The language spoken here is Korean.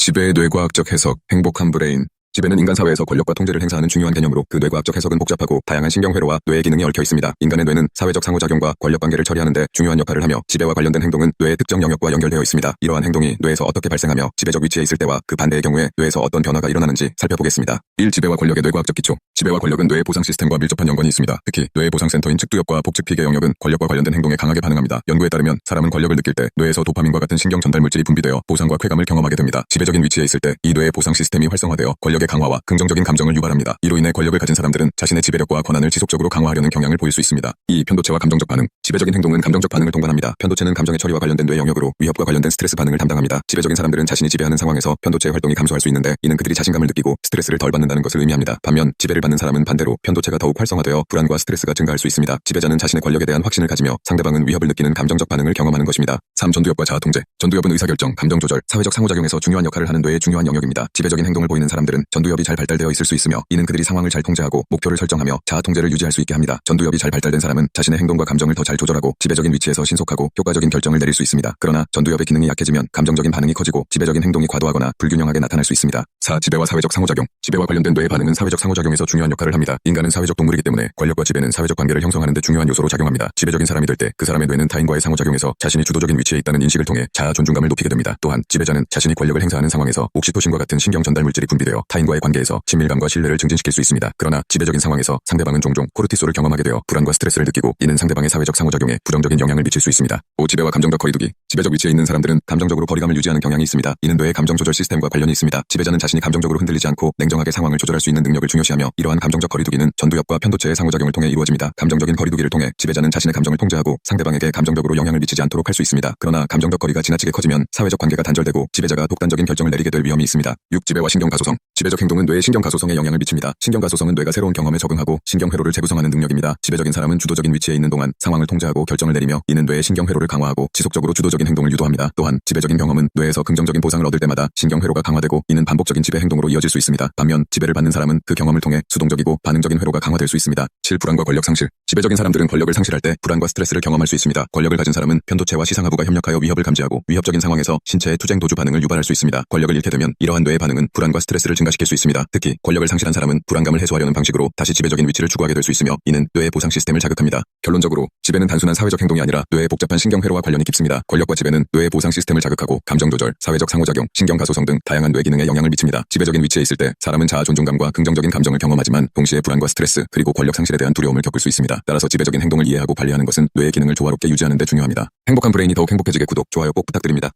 지배의 뇌과학적 해석, 행복한 브레인. 지배는 인간 사회에서 권력과 통제를 행사하는 중요한 개념으로 그 뇌과학적 해석은 복잡하고 다양한 신경회로와 뇌의 기능이 얽혀 있습니다. 인간의 뇌는 사회적 상호작용과 권력관계를 처리하는 데 중요한 역할을 하며 지배와 관련된 행동은 뇌의 특정 영역과 연결되어 있습니다. 이러한 행동이 뇌에서 어떻게 발생하며 지배적 위치에 있을 때와 그 반대의 경우에 뇌에서 어떤 변화가 일어나는지 살펴보겠습니다. 1. 지배와 권력의 뇌과학적 기초. 지배와 권력은 뇌의 보상 시스템과 밀접한 연관이 있습니다. 특히 뇌의 보상센터인 측두엽과 복측피계 영역은 권력과 관련된 행동에 강하게 반응합니다. 연구에 따르면 사람은 권력을 느낄 때 뇌에서 도파민과 같은 신경 전달 물질이 분비되어 보상과 쾌감을 경험하게 됩니다. 지배적인 위치에 있을 때 이 뇌의 보상 시스템이 활성화되어 권력의 강화와 긍정적인 감정을 유발합니다. 이로 인해 권력을 가진 사람들은 자신의 지배력과 권한을 지속적으로 강화하려는 경향을 보일 수 있습니다. 2. 편도체와 감정적 반응. 지배적인 행동은 감정적 반응을 동반합니다. 편도체는 감정의 처리와 관련된 뇌 영역으로 위협과 관련된 스트레스 반응을 담당합니다. 지배적인 사람들은 자신이 지배하는 상황에서 편도체의 활동이 감소할 수 있는데 이는 그들이 자신감을 느끼고 스트레스를 덜 받는 다는 것을 의미합니다. 반면 지배를 받는 사람은 반대로 편도체가 더욱 활성화되어 불안과 스트레스가 증가할 수 있습니다. 지배자는 자신의 권력에 대한 확신을 가지며 상대방은 위협을 느끼는 감정적 반응을 경험하는 것입니다. 3. 전두엽과 자아 통제. 전두엽은 의사결정, 감정 조절, 사회적 상호작용에서 중요한 역할을 하는 뇌의 중요한 영역입니다. 지배적인 행동을 보이는 사람들은 전두엽이 잘 발달되어 있을 수 있으며 이는 그들이 상황을 잘 통제하고 목표를 설정하며 자아 통제를 유지할 수 있게 합니다. 전두엽이 잘 발달된 사람은 자신의 행동과 감정을 더 잘 조절하고 지배적인 위치에서 신속하고 효과적인 결정을 내릴 수 있습니다. 그러나 전두엽의 기능이 약해지면 감정적인 반응이 커지고 지배적인 행동이 과도하거나 불균형하게 나타날 수 있습니다. 4. 지배와 사회적 상호작용. 지배와 관련 된 뇌의 반응은 사회적 상호작용에서 중요한 역할을 합니다. 인간은 사회적 동물이기 때문에 권력과 지배는 사회적 관계를 형성하는 데 중요한 요소로 작용합니다. 지배적인 사람이 될 때 그 사람의 뇌는 타인과의 상호작용에서 자신이 주도적인 위치에 있다는 인식을 통해 자아 존중감을 높이게 됩니다. 또한 지배자는 자신이 권력을 행사하는 상황에서 옥시토신과 같은 신경 전달 물질이 분비되어 타인과의 관계에서 친밀감과 신뢰를 증진시킬 수 있습니다. 그러나 지배적인 상황에서 상대방은 종종 코르티솔을 경험하게 되어 불안과 스트레스를 느끼고 이는 상대방의 사회적 상호작용에 부정적인 영향을 미칠 수 있습니다. 5. 지배와 감정적 거리두기. 지배적 위치에 있는 사람들은 감정적으로 거리감을 유지하는 경향이 있습니다. 이는 뇌의 감정 조절 시스템과 관련이 있습니다. 지배자는 자신이 감정적으로 흔들리지 않고 냉정하게 상황을 조절할 수 있는 능력을 중요시하며 이러한 감정적 거리두기는 전두엽과 편도체의 상호작용을 통해 이루어집니다. 감정적인 거리두기를 통해 지배자는 자신의 감정을 통제하고 상대방에게 감정적으로 영향을 미치지 않도록 할 수 있습니다. 그러나 감정적 거리가 지나치게 커지면 사회적 관계가 단절되고 지배자가 독단적인 결정을 내리게 될 위험이 있습니다. 6. 지배와 신경 가소성. 지배적 행동은 뇌의 신경 가소성에 영향을 미칩니다. 신경 가소성은 뇌가 새로운 경험에 적응하고 신경 회로를 재구성하는 능력입니다. 지배적인 사람은 주도적인 위치에 있는 동안 상황을 통제하고 결정을 내리며 이는 뇌의 신경 회로를 강화하고 지속적으로 주도 적인 행동을 유도합니다. 또한 지배적인 경험은 뇌에서 긍정적인 보상을 얻을 때마다 신경 회로가 강화되고 이는 반복적인 지배 행동으로 이어질 수 있습니다. 반면 지배를 받는 사람은 그 경험을 통해 수동적이고 반응적인 회로가 강화될 수 있습니다. 7. 불안과 권력 상실. 지배적인 사람들은 권력을 상실할 때 불안과 스트레스를 경험할 수 있습니다. 권력을 가진 사람은 편도체와 시상하부가 협력하여 위협을 감지하고 위협적인 상황에서 신체의 투쟁 도주 반응을 유발할 수 있습니다. 권력을 잃게 되면 이러한 뇌의 반응은 불안과 스트레스를 증가시킬 수 있습니다. 특히 권력을 상실한 사람은 불안감을 해소하려는 방식으로 다시 지배적인 위치를 추구하게 될 수 있으며 이는 뇌의 보상 시스템을 자극합니다. 결론적으로 지배는 단순한 사회적 행동이 아니라 뇌의 복잡한 신경 회로와 관련이 깊습니다. 권력과 지배는 뇌의 보상 시스템을 자극하고 감정 조절, 사회적 상호작용, 신경 가소성 등 다양한 뇌 기능에 영향을 미칩니다. 지배적인 위치에 있을 때 사람은 자아 존중감과 긍정적인 감정을 경험하지만 동시에 불안과 스트레스 그리고 권력 상실에 대한 두려움을 겪을 수 있습니다. 따라서 지배적인 행동을 이해하고 관리하는 것은 뇌의 기능을 조화롭게 유지하는 데 중요합니다. 행복한 브레인이 더욱 행복해지게 구독, 좋아요 꼭 부탁드립니다.